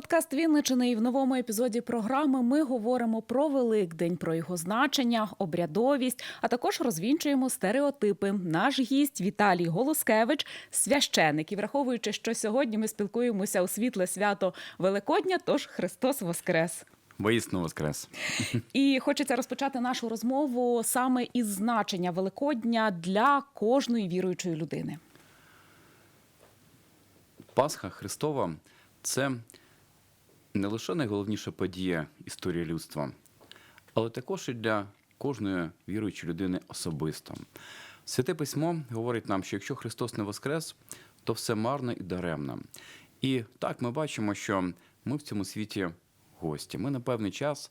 Подкаст Вінничини і в новому епізоді програми ми говоримо про Великдень, про його значення, обрядовість, а також розвінчуємо стереотипи. Наш гість Віталій Голоскевич, священик. І враховуючи, що сьогодні ми спілкуємося у світле свято Великодня, тож Христос Воскрес. Воістину воскрес. І хочеться розпочати нашу розмову саме із значення Великодня для кожної віруючої людини. Пасха Христова це не лише найголовніша подія історії людства, але також і для кожної віруючої людини особисто. Святе письмо говорить нам, що якщо Христос не воскрес, то все марно і даремно. І так ми бачимо, що ми в цьому світі гості. Ми на певний час,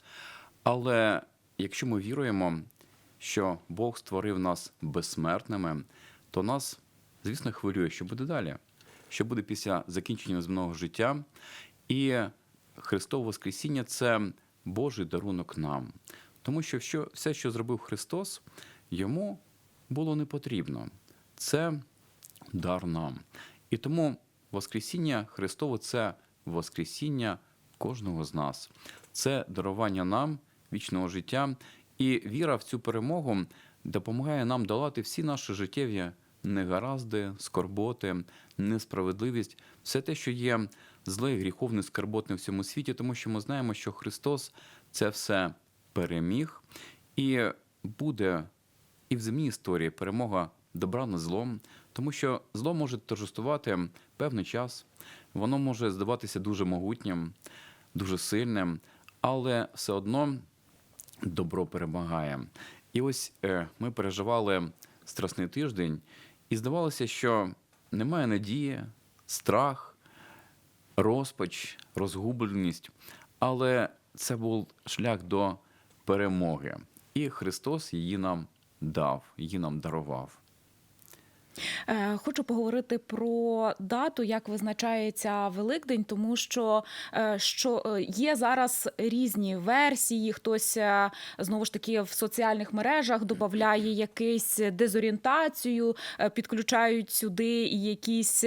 але якщо ми віруємо, що Бог створив нас безсмертними, то нас, звісно, хвилює, що буде далі, що буде після закінчення земного життя. І Христове Воскресіння це Божий дарунок нам. Тому що що- все, що зробив Христос, йому було не потрібно. Це дар нам. І тому Воскресіння Христове це Воскресіння кожного з нас. Це дарування нам вічного життя. І віра в цю перемогу допомагає нам долати всі наші життєві негаразди, скорботи, несправедливість, все те, що є зле, гріховне, скарботне в цьому світі, тому що ми знаємо, що Христос це все переміг, і буде і в земній історії перемога добра над злом, тому що зло може торжествувати певний час, воно може здаватися дуже могутнім, дуже сильним, але все одно добро перемагає. І ось е, ми переживали страсний тиждень, і здавалося, що немає надії, страх, розпач, розгубленість, але це був шлях до перемоги. І Христос її нам дав, її нам дарував. Е, Хочу поговорити про дату, як визначається Великдень, тому що, е, що е, є зараз різні версії. Хтось знову ж таки в соціальних мережах додає якусь дезорієнтацію, підключають сюди якісь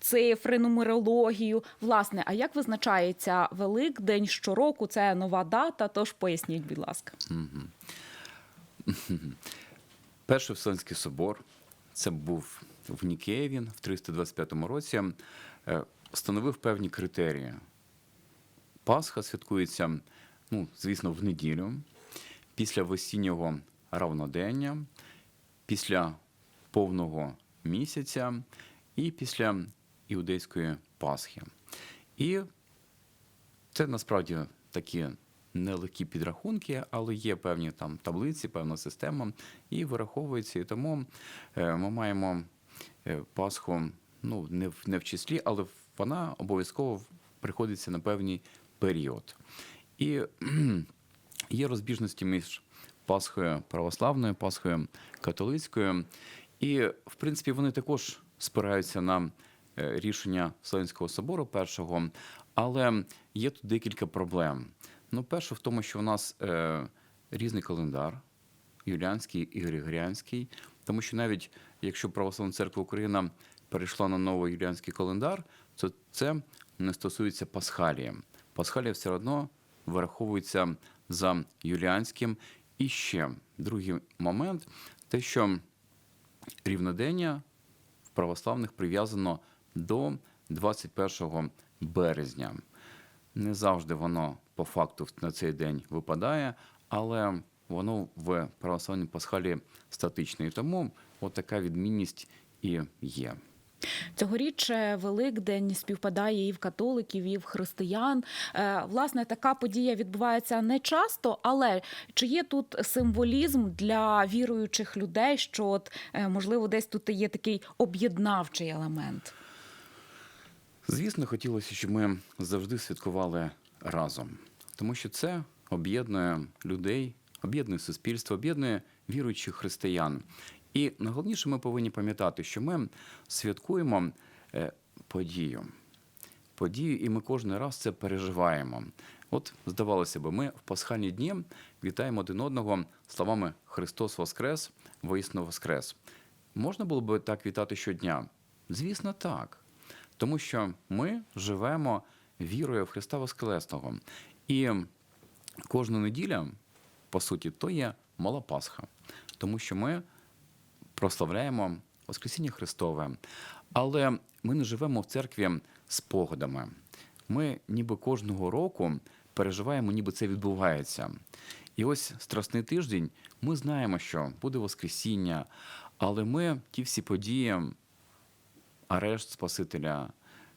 цифри, нумерологію. Власне, а як визначається Великдень щороку? Це нова дата. Тож поясніть, будь ласка. Перший Вселенський собор, це був в Нікеєві в 325 році, е, встановив певні критерії. Пасха святкується, ну, звісно, в неділю, після весіннього равнодення, після повного місяця і після іудейської Пасхи. І це насправді такі нелегкі підрахунки, але є певні там таблиці, певна система, і вираховується. І тому е, ми маємо е, Пасху ну, не в, не в числі, але вона обов'язково приходиться на певний період. І є розбіжності між Пасхою православною, Пасхою католицькою. І, в принципі, вони також спираються на е, рішення Вселенського собору першого, але є тут декілька проблем. Ну, перше в тому, що у нас е, різний календар, юліанський і григоріанський, тому що навіть якщо Православна церква Україна перейшла на новий юліанський календар, то це не стосується Пасхалії. Пасхалія все одно вираховується за юліанським. І ще другий момент, те, що рівнодення в православних прив'язано до 21 березня. Не завжди воно по факту на цей день випадає, але воно в православній пасхалі статичне. І тому от така відмінність і є. Цьогоріч е, Великдень співпадає і в католиків, і в християн. Е, Власне, така подія відбувається не часто, але чи є тут символізм для віруючих людей, що от, е, можливо десь тут є такий об'єднавчий елемент? Звісно, хотілося, щоб ми завжди святкували разом, тому що це об'єднує людей, об'єднує суспільство, об'єднує віруючих християн. І найголовніше, ми повинні пам'ятати, що ми святкуємо е, подію. Подію, і ми кожен раз це переживаємо. От, здавалося б, ми в пасхальні дні вітаємо один одного словами Христос Воскрес, воїсно Воскрес. Можна було б так вітати щодня? Звісно, так. Тому що ми живемо вірою в Христа Воскресного. І кожна неділя, по суті, то є мала Пасха, тому що ми прославляємо Воскресіння Христове. Але ми не живемо в церкві спогадами. Ми ніби кожного року переживаємо, ніби це відбувається. І ось страсний тиждень ми знаємо, що буде Воскресіння, але ми ті всі події, арешт Спасителя,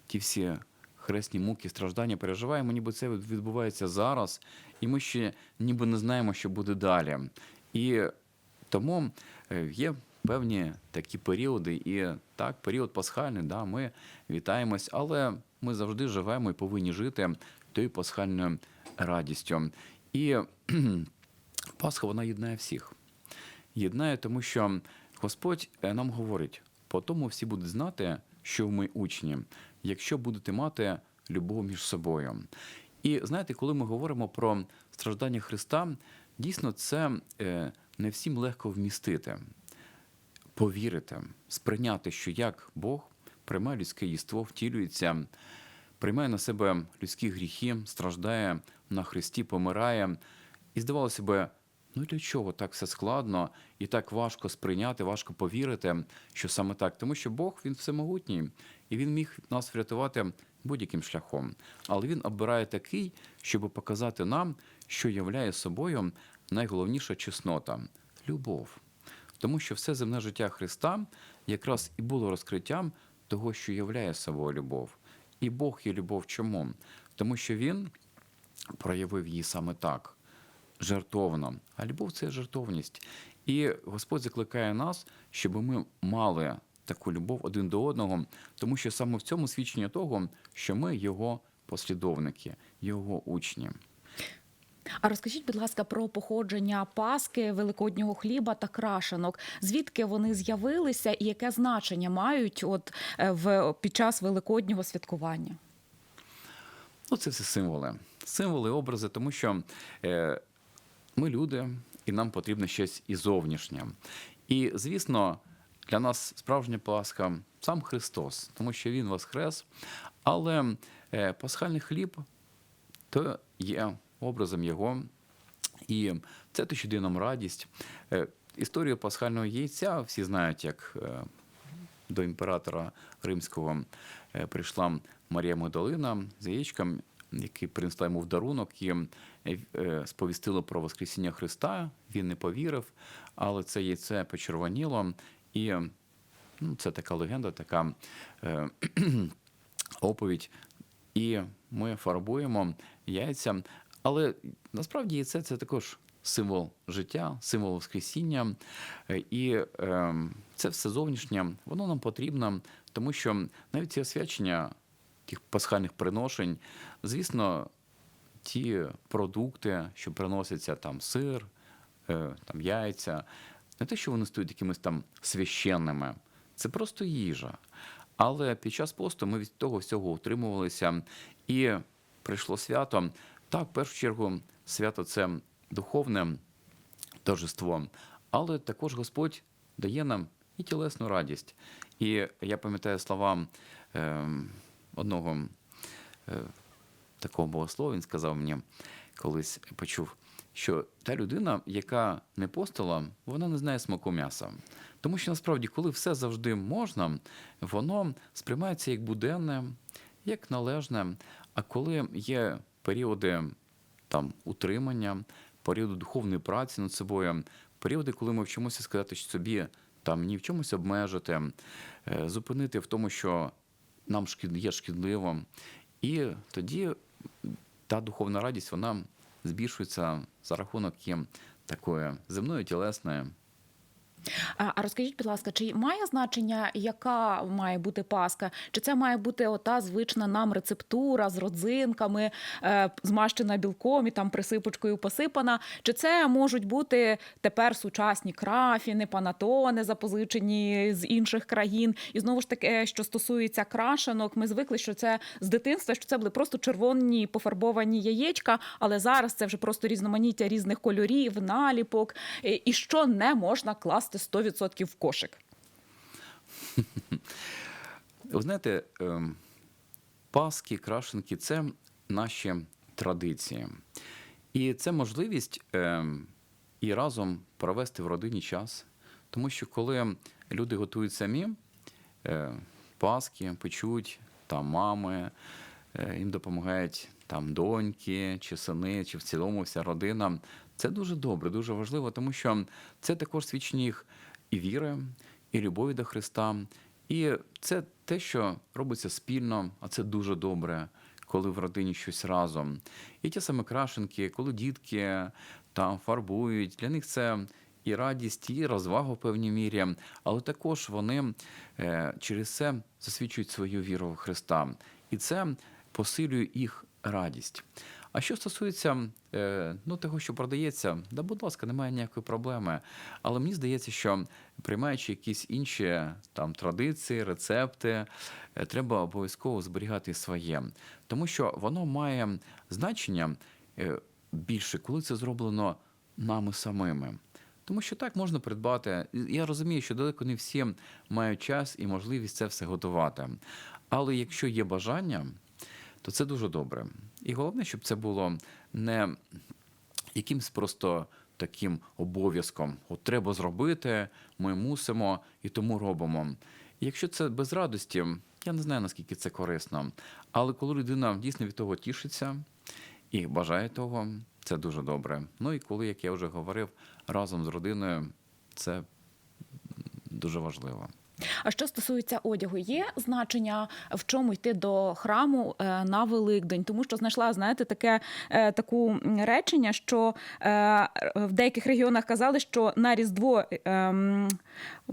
ті всі хресні муки, страждання переживаємо, ніби це відбувається зараз, і ми ще ніби не знаємо, що буде далі. І тому е, є певні такі періоди, і так, період пасхальний, да, ми вітаємось, але ми завжди живемо і повинні жити тою пасхальною радістю. І Пасха вона єднає всіх. Єднає, тому що Господь е, нам говорить: по тому всі будуть знати, що ми учні, якщо будете мати любов між собою. І знаєте, коли ми говоримо про страждання Христа, дійсно це е, не всім легко вмістити, повірити, сприйняти, що як Бог приймає людське єство, втілюється, приймає на себе людські гріхи, страждає на Христі, помирає. І здавалося би, ну для чого так все складно і так важко сприйняти, важко повірити, що саме так. Тому що Бог він всемогутній, і він міг нас врятувати будь-яким шляхом. Але він обирає такий, щоб показати нам, що являє собою найголовніша чеснота любов. Тому що все земне життя Христа якраз і було розкриттям того, що являє собою любов. І Бог є любов чому? Тому що Він проявив її саме так жертовно. А любов це жертовність. І Господь закликає нас, щоб ми мали таку любов один до одного, тому що саме в цьому свідчення того, що ми його послідовники, його учні. А розкажіть, будь ласка, про походження Паски, великоднього хліба та крашенок. Звідки вони з'явилися і яке значення мають от е, в під час великоднього святкування? Ну, це все символи. Символи, образи, тому що е, ми люди, і нам потрібно щось і зовнішнє. І, звісно, для нас справжня Пасха сам Христос, тому що Він воскрес. Але е, пасхальний хліб то є образом Його. І це те, що нам радість. Е, Історію пасхального яйця всі знають, як е, до імператора римського прийшла Марія Магдалина з яєчком, який принесла йому в дарунок, і е, е, сповістила про Воскресіння Христа. Він не повірив, але це яйце почервоніло. І ну, це така легенда, така е, оповідь. І ми фарбуємо яйця. Але насправді яйце це також символ життя, символ Воскресіння. Е, І е, це все зовнішнє, воно нам потрібно, тому що навіть ці освячення тих пасхальних приношень, звісно, ті продукти, що приносяться там сир, е, там яйця, не те, що вони стають якимись там священними, це просто їжа. Але під час посту ми від того всього утримувалися, і прийшло свято. Так, в першу чергу, свято це духовне торжество, але також Господь дає нам і тілесну радість. І я пам'ятаю слова е, одного е, такого богослова, він сказав мені колись почув, що та людина, яка не постила, вона не знає смаку м'яса. Тому що насправді, коли все завжди можна, воно сприймається як буденне, як належне. А коли є періоди там утримання, періоди духовної праці над собою, періоди, коли ми вчимося сказати собі там ні в чомусь обмежити, е, зупинити в тому, що нам є шкідливо. І тоді та духовна радість вона збільшується за рахунок такої земної тілесної. А розкажіть, будь ласка, чи має значення, яка має бути паска? Чи це має бути ота звична нам рецептура з родзинками, е, змащена білком і там присипочкою посипана? Чи це можуть бути тепер сучасні крафіни, панатони, запозичені з інших країн? І знову ж таки, що стосується крашенок, ми звикли, що це з дитинства, що це були просто червоні пофарбовані яєчка, але зараз це вже просто різноманіття різних кольорів, наліпок, і що не можна класти 100% в кошик. Ви знаєте, ем, Паски, крашенки це наші традиції. І це можливість е, і разом провести в родині час. Тому що коли люди готують самі е, паски, печуть, там мами, їм допомагають там доньки чи сини, чи в цілому вся родина. Це дуже добре, дуже важливо, тому що це також свідчення їх і віри, і любові до Христа. І це те, що робиться спільно, а це дуже добре, коли в родині щось разом. І ті самі крашенки, коли дітки там фарбують, для них це і радість, і розвага в певній мірі, але також вони е, через це засвідчують свою віру в Христа. І це посилює їх радість. А що стосується е, ну, того, що продається, да, будь ласка, немає ніякої проблеми. Але мені здається, що приймаючи якісь інші там традиції, рецепти, е, треба обов'язково зберігати своє, тому що воно має значення е, більше, коли це зроблено нами самими. Тому що так можна придбати. Я розумію, що далеко не всі мають час і можливість це все готувати. Але якщо є бажання, то це дуже добре. І головне, щоб це було не якимсь просто таким обов'язком. От треба зробити, ми мусимо і тому робимо. І якщо це без радості, я не знаю, наскільки це корисно. Але коли людина дійсно від того тішиться і бажає того, це дуже добре. Ну і коли, як я вже говорив, разом з родиною, це дуже важливо. А що стосується одягу, є значення в чому йти до храму е, на Великдень? Тому що знайшла, знаєте, таке е, таку речення, що е, в деяких регіонах казали, що на Різдво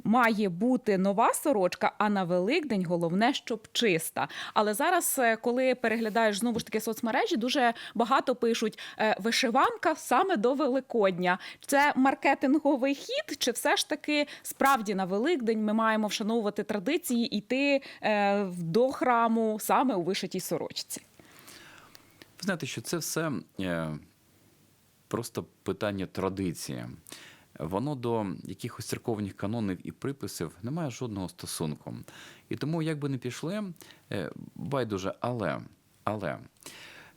має бути нова сорочка, а на Великдень головне, щоб чиста. Але зараз, коли переглядаєш знову ж таки соцмережі, дуже багато пишуть вишиванка саме до Великодня. Це маркетинговий хід, чи все ж таки справді на Великдень ми маємо вшановувати традиції йти е, до храму саме у вишитій сорочці? Ви знаєте, що це все е, просто питання традиції. Воно до якихось церковних канонів і приписів не має жодного стосунку. І тому, як би не пішли, е, байдуже, але, але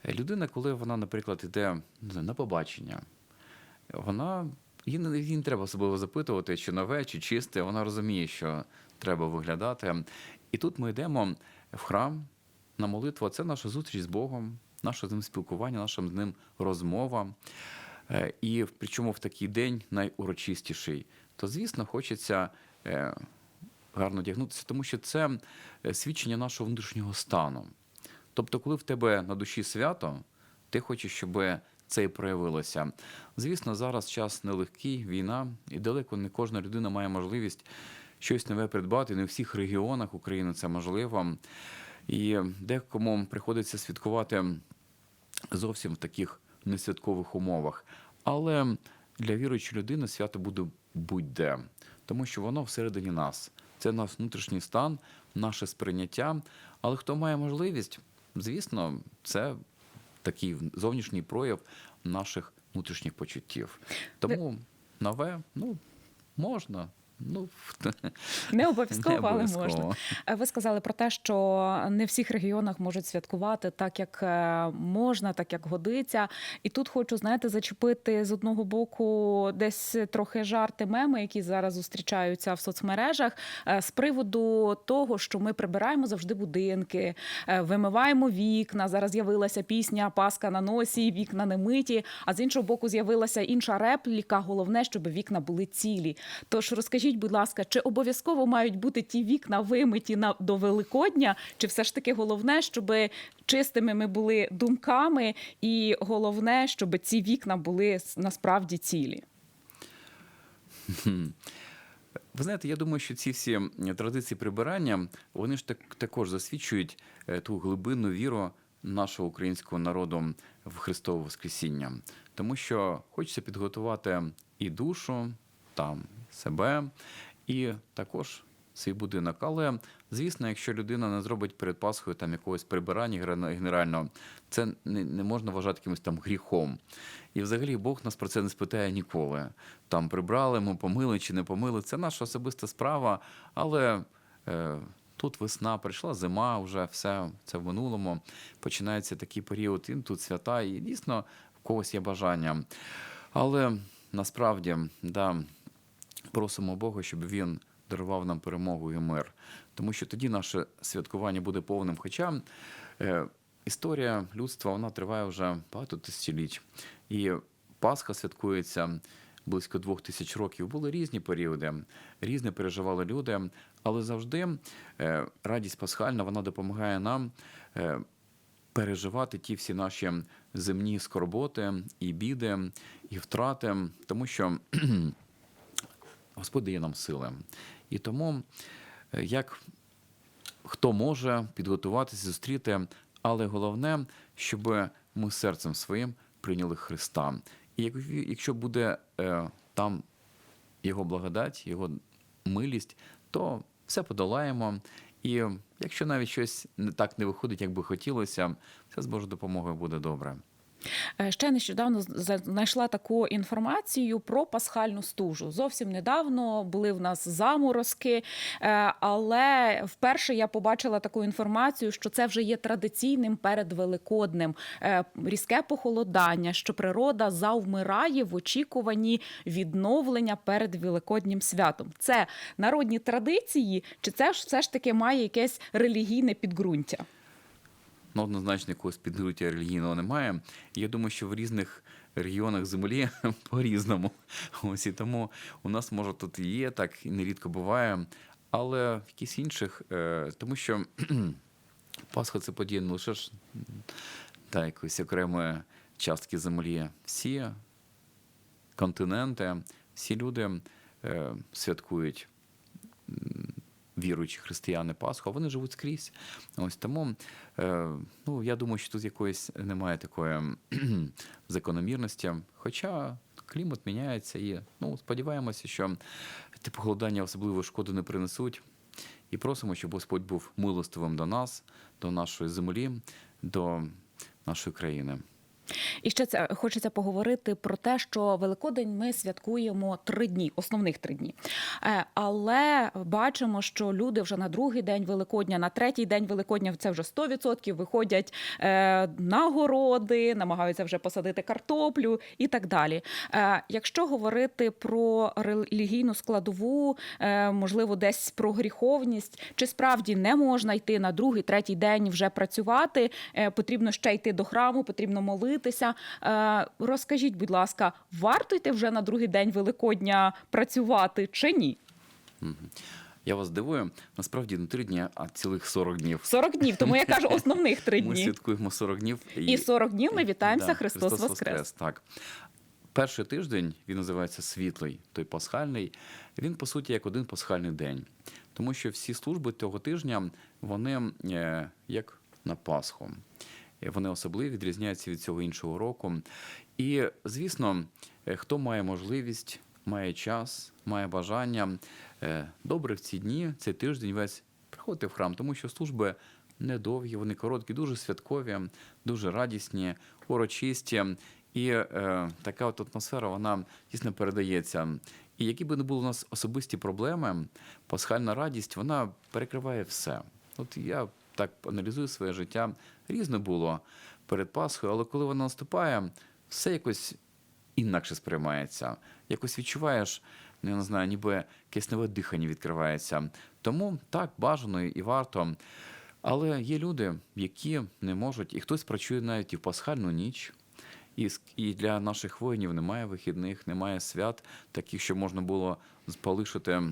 людина, коли вона, наприклад, йде на побачення, вона їй не, їй не треба особливо запитувати, чи нове, чи чисте. Вона розуміє, що треба виглядати. І тут ми йдемо в храм на молитву. Це наша зустріч з Богом, наше з ним спілкування, наша з ним розмова. Е, І причому в такий день найурочистіший. То, звісно, хочеться е, гарно одягнутися, тому що це е, свідчення нашого внутрішнього стану. Тобто, коли в тебе на душі свято, ти хочеш, щоб це і проявилося. Звісно, зараз час нелегкий, війна, і далеко не кожна людина має можливість щось нове придбати. Не у всіх регіонах України це можливо. І декому приходиться святкувати зовсім в таких несвяткових умовах. Але для віруючої людини свято буде будь-де, тому що воно всередині нас. Це наш внутрішній стан, наше сприйняття. Але хто має можливість, звісно, це такий зовнішній прояв наших внутрішніх почуттів. Тому нове, ну, можна. Ну, Не обов'язково, не але можна. Е, Ви сказали про те, що не в всіх регіонах можуть святкувати так, як е, можна, так як годиться. І тут хочу, знаєте, зачепити з одного боку десь трохи жарти меми, які зараз зустрічаються в соцмережах, е, з приводу того, що ми прибираємо завжди будинки, вимиваємо вікна. Зараз з'явилася пісня Паска на носі, вікна не миті. А з іншого боку, з'явилася інша репліка. Головне, щоб вікна були цілі. Тож розкажіть, будь ласка, чи обов'язково мають бути ті вікна вимиті на до Великодня, чи все ж таки головне, щоб чистими ми були думками, і головне, щоб ці вікна були насправді цілі? Ви знаєте, я думаю, що ці всі традиції прибирання вони ж так також засвідчують е, ту глибинну віру нашого українського народу в Христове Воскресіння, тому що хочеться підготувати і душу, там себе, і також свій будинок. Але звісно, якщо людина не зробить перед Пасхою там якогось прибирання генера- генерального, це не, не можна вважати якимось там гріхом. І взагалі Бог нас про це не спитає ніколи. Там прибрали, ми помили чи не помили. Це наша особиста справа, але е, тут весна, прийшла зима, вже все це в минулому. Починається такий період, і тут свята, і дійсно в когось є бажання. Але насправді, да, просимо Бога, щоб він дарував нам перемогу і мир. Тому що тоді наше святкування буде повним. Хоча е, історія людства вона триває вже багато тисячоліть. І Пасха святкується близько двох тисяч років. Були різні періоди, різне переживали люди, але завжди е, радість пасхальна вона допомагає нам. Е, переживати ті всі наші земні скорботи і біди, і втрати, тому що Господь дає нам сили. І тому, е, як хто може підготуватися, зустріти, але головне, щоб ми серцем своїм прийняли Христа. І якщо буде е, там Його благодать, Його милість, то все подолаємо. І якщо навіть щось не так не виходить, як би хотілося, все з Божою допомогою буде добре. Е, Ще нещодавно знайшла таку інформацію про пасхальну стужу. Зовсім недавно були в нас заморозки, е, але вперше я побачила таку інформацію, що це вже є традиційним перед Великоднем. Е, Різке похолодання, що природа завмирає в очікуванні відновлення перед Великоднім святом. Це народні традиції, чи це ж все ж таки має якесь релігійне підґрунтя? Ну, однозначно, якогось підґрунтя релігійного немає. Я думаю, що в різних регіонах землі по-різному. Ось і тому у нас, може, тут і є, так і нерідко буває, але в якісь інших, е, тому що Пасха це подія не лише ж та, якоїсь окремої частки землі. Всі континенти, всі люди е, святкують віруючі християни Пасху, а вони живуть скрізь. Ось тому е, ну, я думаю, що тут якоїсь немає такої закономірності. Хоча клімат міняється і ну, сподіваємося, що ті похолодання особливо шкоди не принесуть. І просимо, щоб Господь був милостивим до нас, до нашої землі, до нашої країни. І ще це хочеться поговорити про те, що Великодень ми святкуємо три дні, основних три дні. Е, Але бачимо, що люди вже на другий день Великодня, на третій день Великодня це вже 100% виходять е, на городи, намагаються вже посадити картоплю і так далі. Е, Якщо говорити про релігійну складову, можливо, десь про гріховність, чи справді не можна йти на другий, третій день вже працювати, потрібно ще йти до храму, потрібно молитися. Е, Розкажіть, будь ласка, варто йти вже на другий день Великодня працювати чи ні? Я вас дивую. Насправді не три дні, а цілих 40 днів. 40 днів, тому я кажу основних три Ми дні. святкуємо 40 днів. І 40 днів ми вітаємося Да, Христос, Воскрес. Так. Перший тиждень він називається світлий, той пасхальний. Він, по суті, як один пасхальний день. Тому що всі служби того тижня, вони е, як на Пасху. Е, Вони особливі, відрізняються від цього іншого року. І, звісно, е, хто має можливість, має час, має бажання, е, добре в ці дні, цей тиждень весь приходити в храм, тому що служби недовгі, вони короткі, дуже святкові, дуже радісні, урочисті. І е, така от атмосфера, вона дійсно передається. І які би не були у нас особисті проблеми, пасхальна радість, вона перекриває все. От я так аналізую своє життя. Різне було перед Пасхою, але коли вона наступає, все якось інакше сприймається. Якось відчуваєш, ну, не знаю, ніби якесь нове дихання відкривається. Тому так бажано і варто. Але є люди, які не можуть, і хтось працює навіть і в пасхальну ніч. І, для наших воїнів немає вихідних, немає свят, таких, що можна було полишити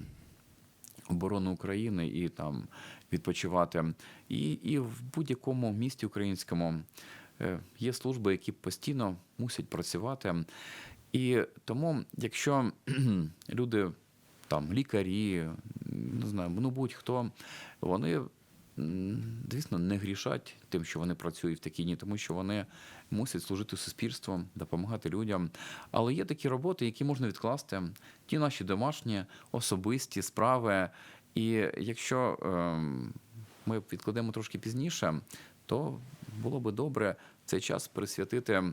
оборону України і там відпочивати. І, і в будь-якому місті українському е, є служби, які постійно мусять працювати. І тому, якщо люди, там, лікарі, не знаю, ну будь-хто, вони, звісно, не грішать тим, що вони працюють в такі дні, тому що вони мусять служити суспільству, допомагати людям. Але є такі роботи, які можна відкласти, ті наші домашні, особисті справи. І якщо ем, ми відкладемо трошки пізніше, то було би добре цей час присвятити,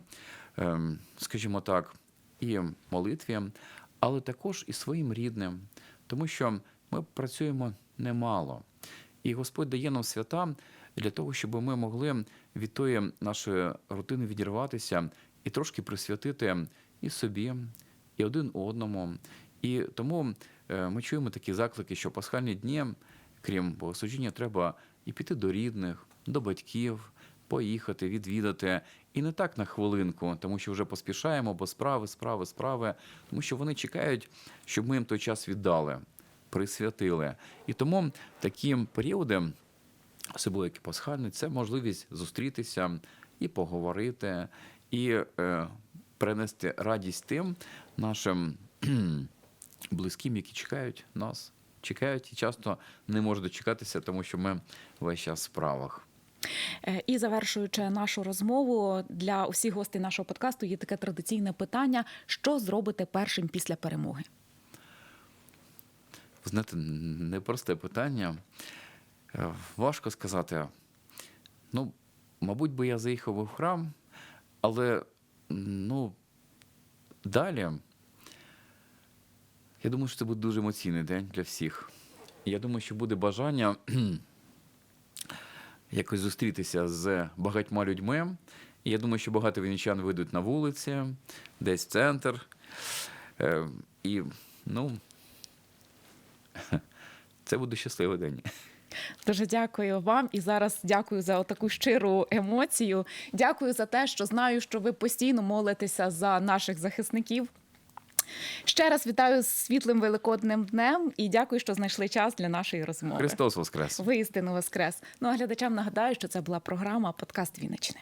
ем, скажімо так, і молитві, але також і своїм рідним, тому що ми працюємо немало. І Господь дає нам свята для того, щоб ми могли від тої нашої рутини відірватися і трошки присвятити і собі, і один одному. І тому е, ми чуємо такі заклики, що пасхальні дні, крім богослужіння, треба і піти до рідних, до батьків, поїхати, відвідати. І не так на хвилинку, тому що вже поспішаємо, бо справи, справи, справи, тому що вони чекають, щоб ми їм той час віддали, присвятили. І тому такі періоди, особливо і пасхальний, це можливість зустрітися і поговорити, і е, принести радість тим нашим близьким, які чекають нас. Чекають і часто не можуть дочекатися, тому що ми весь час в справах. Е, І завершуючи нашу розмову для усіх гостей нашого подкасту, є таке традиційне питання: що зробите першим після перемоги? Знаєте, непросте питання. Е, Важко сказати. Ну, мабуть, би я заїхав в храм, але ну, далі. Я думаю, що це буде дуже емоційний день для всіх. Я думаю, що буде бажання якось зустрітися з багатьма людьми. Я думаю, що багато вінничан вийдуть на вулиці, десь в центр. Е, І, ну, це буде щасливий день. Дуже дякую вам і зараз дякую за таку щиру емоцію. Дякую за те, що знаю, що ви постійно молитеся за наших захисників. Ще раз вітаю з світлим великодним днем і дякую, що знайшли час для нашої розмови. Христос Воскрес! Воістину воскрес. Ну а глядачам нагадаю, що це була програма Подкаст Вінничини.